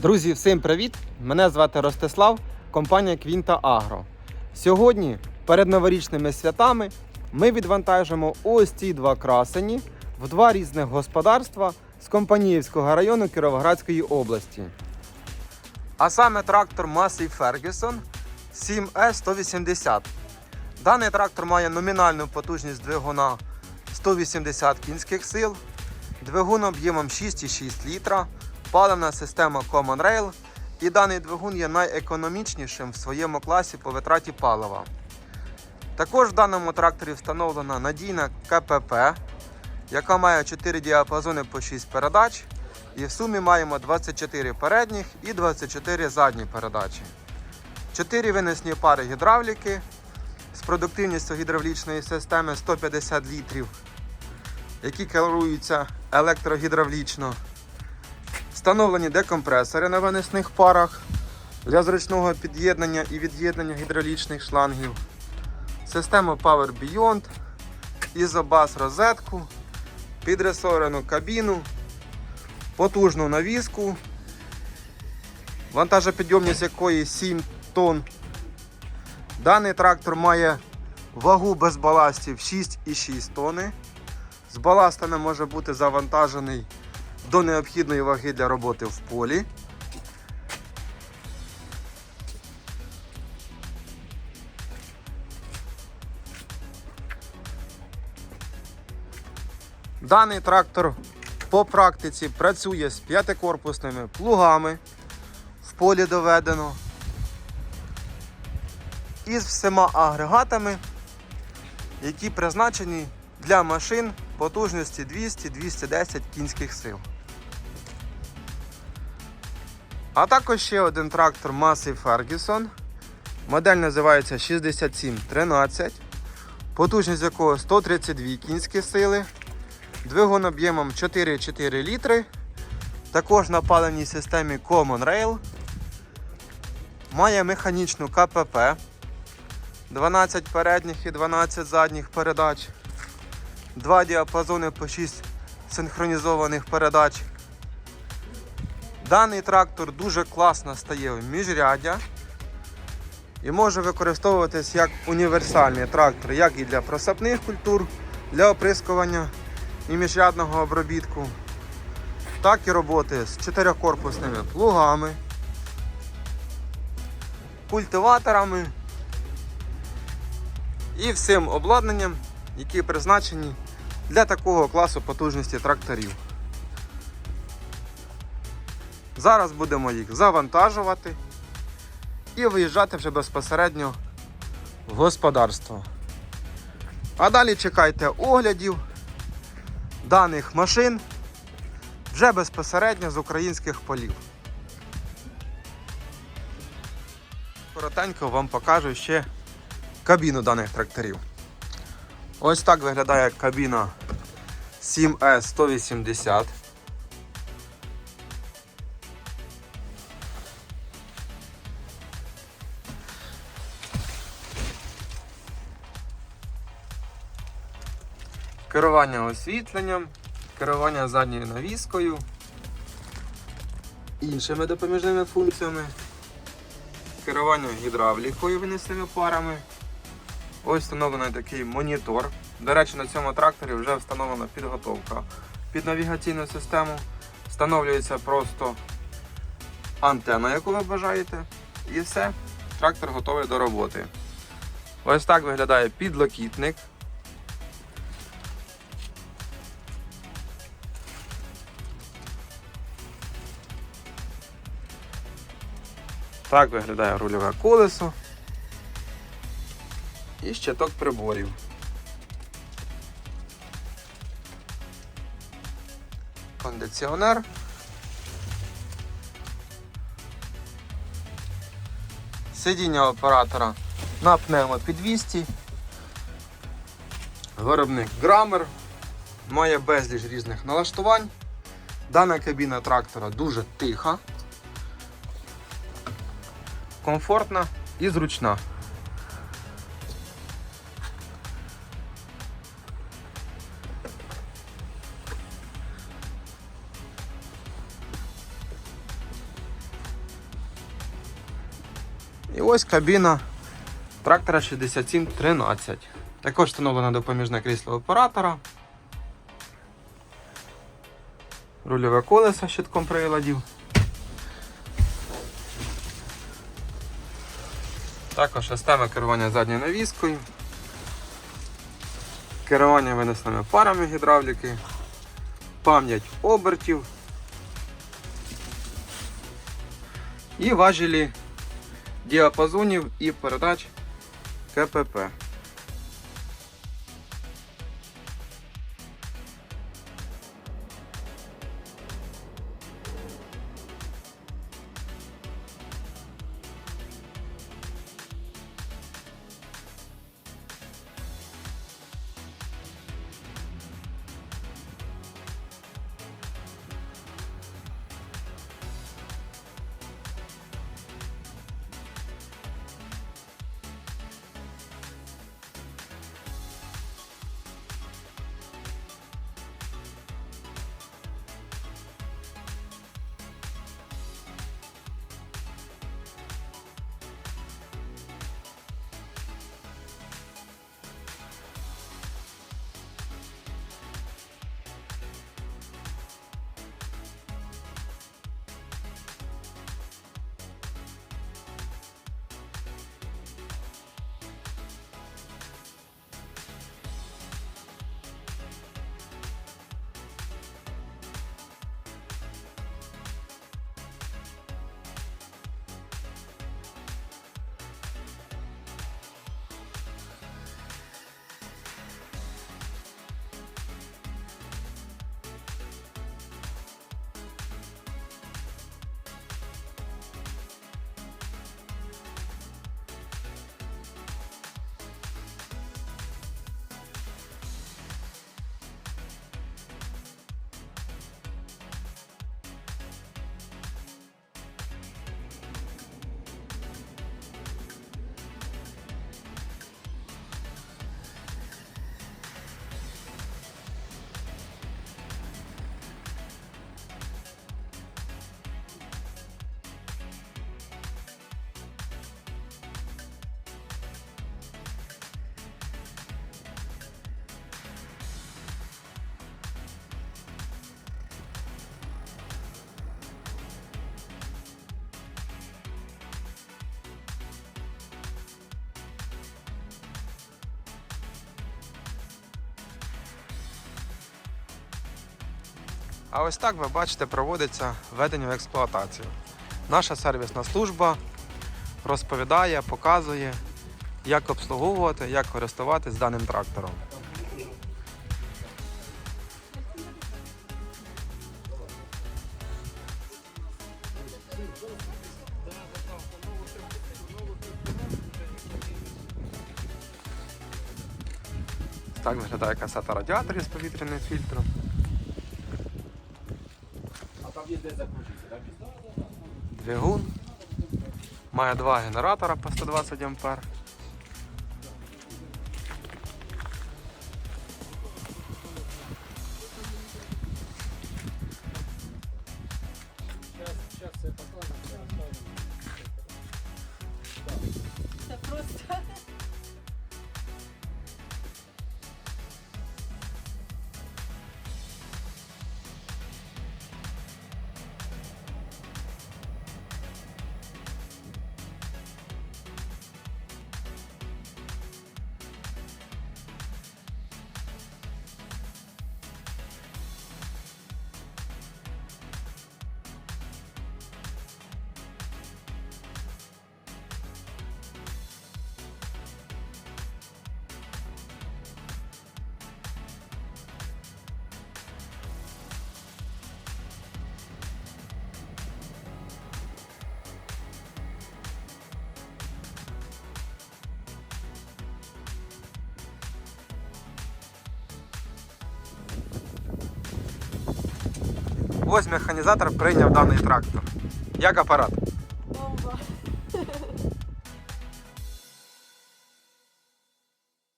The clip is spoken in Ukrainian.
Друзі, всім привіт! Мене звати Ростислав, компанія Квінта Агро. Сьогодні, перед новорічними святами, ми відвантажимо ось ці два красені в два різних господарства з Компаніївського району Кіровоградської області. А саме трактор Massey Ferguson 7E180. Даний трактор має номінальну потужність двигуна 180 кінських сил, двигун об'ємом 6,6 літра, паливна система Common Rail і даний двигун є найекономічнішим в своєму класі по витраті палива. Також в даному тракторі встановлена надійна КПП, яка має 4 діапазони по 6 передач. І в сумі маємо 24 передніх і 24 задні передачі. 4 винесні пари гідравліки з продуктивністю гідравлічної системи 150 літрів, які керуються електрогідравлічно. Встановлені декомпресори на винесних парах для зручного під'єднання і від'єднання гідравлічних шлангів. Система Power Beyond, ізобас розетку, підресорену кабіну, потужну навіску, вантажопідйомність якої 7 тонн. Даний трактор має вагу без баластів 6,6 тонни. З баластами може бути завантажений до необхідної ваги для роботи в полі. Даний трактор по практиці працює з п'ятикорпусними плугами. В полі доведено. І з всіма агрегатами, які призначені для машин потужності 200-210 кінських сил. А також ще один трактор Massey Ferguson. Модель називається 6713, потужність якого 132 кінські сили, двигун об'ємом 4,4 літри, також на паливній системі Common Rail, має механічну КПП, 12 передніх і 12 задніх передач, два діапазони по 6 синхронізованих передач. Даний трактор дуже класно стає в міжряддя і може використовуватись як універсальний трактор, як і для просапних культур, для оприскування і міжрядного обробітку, так і роботи з чотирикорпусними плугами, культиваторами і всім обладнанням, які призначені для такого класу потужності тракторів. Зараз будемо їх завантажувати і виїжджати вже безпосередньо в господарство. А далі чекайте оглядів даних машин вже безпосередньо з українських полів. Коротенько вам покажу ще кабіну даних тракторів. Ось так виглядає кабіна 7E Керування освітленням, керування задньою навіскою, іншими допоміжними функціями, керування гідравлікою винесними парами. Ось встановлений такий монітор. До речі, на цьому тракторі вже встановлена підготовка під навігаційну систему. Встановлюється просто антенна, яку ви бажаєте. І все, трактор готовий до роботи. Ось так виглядає підлокітник. Так виглядає рульове колесо і щиток приборів. Кондиціонер. Сидіння оператора на пневмопідвісті. Виробник Грамер. Має безліч різних налаштувань. Дана кабіна трактора дуже тиха, комфортна і зручна. І ось кабіна трактора 6713. Також встановлено допоміжне крісло оператора. Рульове колесо з щитком приладів. Також система керування задньою навіскою. Керування винесними парами гідравліки, пам'ять обертів і важелі діапазонів і передач КПП. А ось так ви бачите, проводиться введення в експлуатацію. Наша сервісна служба розповідає, показує, як обслуговувати, як користуватись даним трактором. Так виглядає касета радіаторів з повітряним фільтром. Двигун. Має два генератора по 120 ампер. Ось механізатор прийняв даний трактор. Як апарат?